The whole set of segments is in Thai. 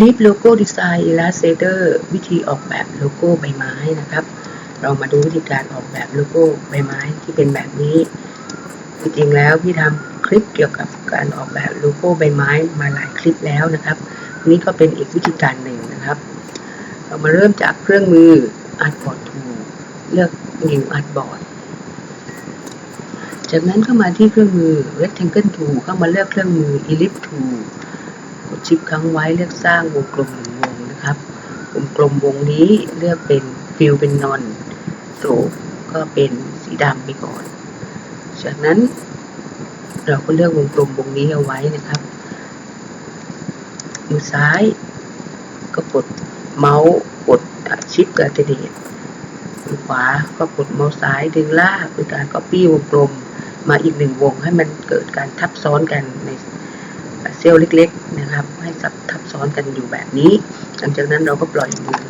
Leaf Logo Design Illustrator วิธีออกแบบโลโก้ใบไม้นะครับ เรามาดูวิธีการออกแบบโลโก้ใบไม้ที่เป็นแบบนี้จริงๆแล้วพี่ทำคลิปเกี่ยวกับการออกแบบโลโก้ใบไม้มาหลายคลิปแล้วนะครับนี่ก็เป็นอีกวิธีการหนึ่งนะครับ เรามาเริ่มจากเครื่องมือ Artboard Tool เลือก New Artboard จากนั้นก็มาที่เครื่องมือ Rectangle Tool เข้ามาเลือกเครื่องมือ Ellipse Tool กดชิปค้างไว้เลือกสร้างวงกลมหนึ่งวงนะครับวงกลมวงนี้เลือกเป็นฟิลเป็นนอนโศกก็เป็นสีดำไปก่อน จากนั้น เราก็เลือกวงกลมวงนี้เอาไว้นะครับมือซ้ายก็กดเมาส์กดชิปกับเทเดตมือขวาก็กดเมาส์ซ้ายดึงลากเป็นการ copy วงกลมมาอีกหนึ่งวงให้มันเกิดการทับซ้อนกันในเซลล์เล็ก นะครับ ให้ซับทับซ้อนกันอยู่แบบนี้ หลังจากนั้นเราก็ปล่อยมือ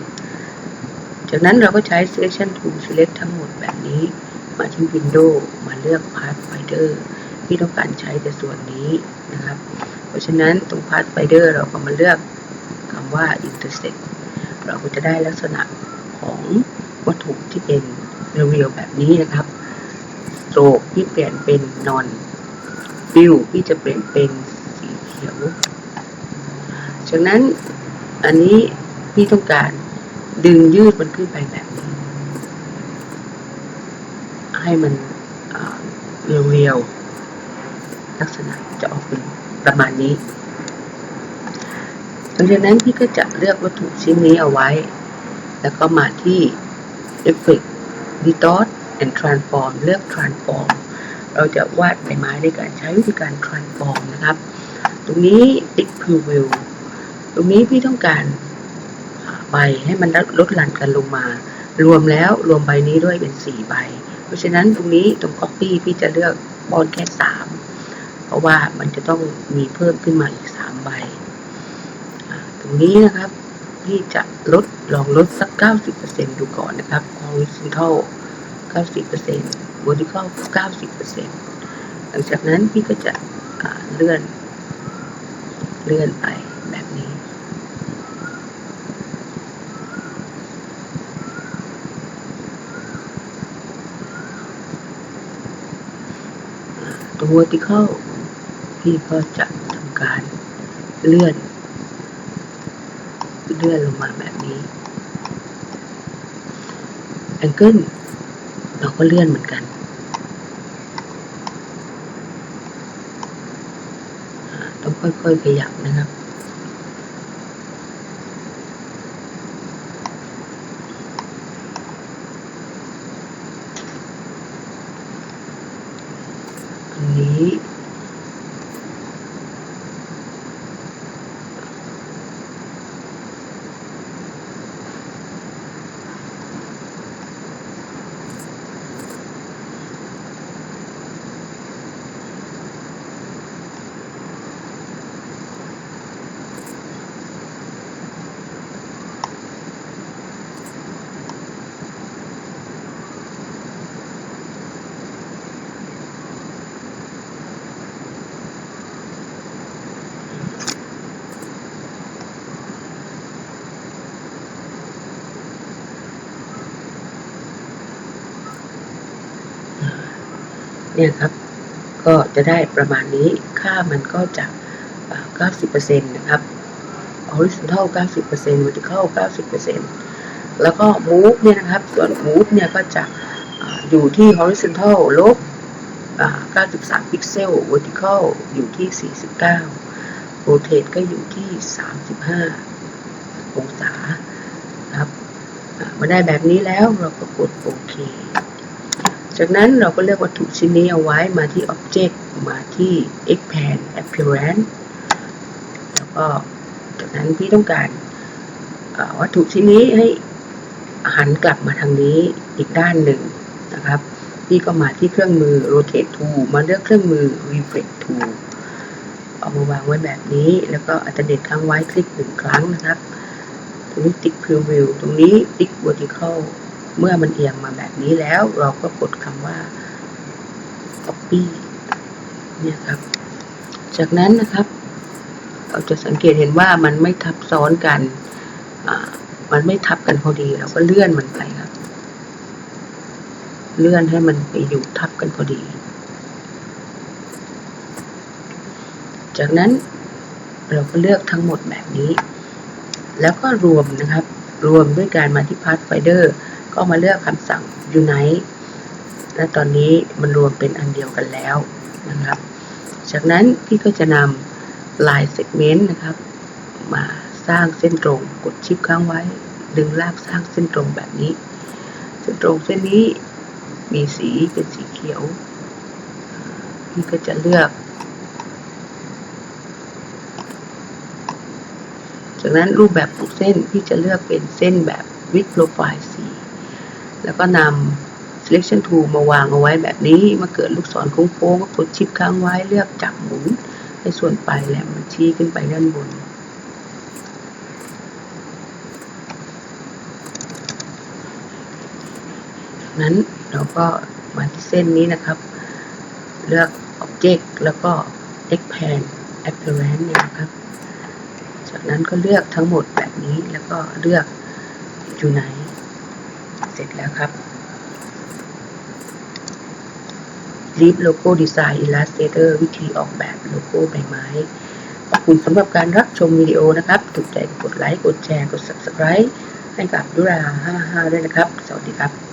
จากนั้นเราก็ใช้ selection tool select ทั้งหมดแบบนี้ มาที่ window มาเลือก pathfinder ที่ต้องการใช้แต่ส่วนนี้นะครับ เพราะฉะนั้นตรง pathfinder เราก็มาเลือกคำว่า intersect เราก็จะได้ลักษณะของวัตถุที่เป็นเรียวๆแบบนี้นะครับโศกที่เปลี่ยนเป็นนอน ฟิวที่จะเปลี่ยนเป็นสีเขียว จากนั้นอันนี้พี่ต้องการดึงยืดมันขึ้นไปแบบนี้ ให้มันเรียวๆลักษณะจะออกเป็นประมาณนี้หลังจากนั้นพี่ก็จะเลือกวัตถุชิ้นนี้เอาไว้ แล้วก็มาที่ Effect Distort and Transform เลือก Transform เราจะวาดใบไม้ด้วยการใช้วิธีการ Transform นะครับ ตรงนี้ Tick Preview ตรงนี้พี่ต้องการใบให้มันลดหลั่นกันลงมา รวมแล้วรวมใบนี้ด้วยเป็น 4 ใบ เพราะฉะนั้นตรงนี้ตรง Copy พี่จะเลือกบอลแค่ 3 เพราะว่ามันจะต้องมีเพิ่มขึ้นมาอีก 3 ใบ ตรงนี้นะครับพี่จะลดลองลดสัก 90%ดูก่อนนะครับ horizontal 90% vertical 90%หลังจากนั้นพี่ก็จะเลื่อนเลื่อนไปแบบนี้ ตัว vertical พี่ก็จะทำการเลื่อน เลื่อนลงมาแบบนี้ angle เราก็เลื่อนเหมือนกันต้องค่อยๆขยับนะครับ อันนี้ เนี่ยครับ ก็จะได้ประมาณนี้ค่ามันก็จะ 90%นะครับ horizontal 90% vertical 90%แล้วก็ move เนี่ยนะครับ ส่วน move เนี่ยก็จะอยู่ที่ horizontal ลบ93 พิกเซล vertical อยู่ที่ 49 rotate ก็อยู่ที่ 35 องศาครับมาได้แบบนี้แล้วเราก็กดโอเค จากนั้นเราก็เลือกวัตถุชิ้นนี้เอาไว้มาที่ Object มาที่ Expand Appearance แล้วก็จากนั้นพี่ต้องการวัตถุชิ้นนี้ให้หันกลับมาทางนี้อีกด้านหนึ่งนะครับ พี่ก็มาที่เครื่องมือ Rotate Tool มาเลือกเครื่องมือ Reflect Tool เอามาวางไว้แบบนี้ แล้วก็อัตเดตค้างไว้คลิกหนึ่งครั้งนะครับ ตรงนี้ Tick Preview ตรงนี้ Tick Vertical เมื่อมันเอียงมาแบบนี้แล้ว เราก็กดคำว่า copy เนี่ยครับ จากนั้นนะครับ เราจะสังเกตเห็นว่ามันไม่ทับซ้อนกัน มันไม่ทับกันพอดี เราก็เลื่อนมันไปครับ เลื่อนให้มันไปอยู่ทับกันพอดี จากนั้นเราก็เลือกทั้งหมดแบบนี้ แล้วก็รวมนะครับ รวมด้วยการมาที่ Pathfinder ก็มาเลือกคำสั่ง Unite และตอนนี้มันรวมเป็นอันเดียวกันแล้วนะครับ จากนั้นพี่ก็จะนำ Line Segment นะครับ มาสร้างเส้นตรงกดชิปค้างไว้ ดึงลากสร้างเส้นตรงแบบนี้ เส้นตรงเส้นนี้มีสีเป็นสีเขียว พี่ก็จะเลือกจากนั้นรูปแบบปลูกเส้นพี่จะเลือกเป็นเส้นแบบ with profile 4 แล้วก็นำ selection tool มาวางเอาไว้แบบนี้ มาเกิดลูกศรโค้งๆก็กดชิปค้างไว้เลือกจับหมุนให้ส่วนปลายแหลมมันชี้ขึ้นไปด้านบน นั้นเราก็มาที่เส้นนี้นะครับ เลือก Object แล้วก็ Expand Appearance เนี่ยนะครับ จากนั้นก็เลือกทั้งหมดแบบนี้แล้วก็เลือกอยู่ไหน เสร็จแล้วครับ Leave Logo Design Illustrator วิธีออกแบบโลโก้ใบไม้ขอบคุณสำหรับการรับชมวิดีโอนะครับ ถูกใจกดไลค์ กดแชร์ กด Subscribe ให้กับดุรา55ด้วยนะครับ สวัสดีครับ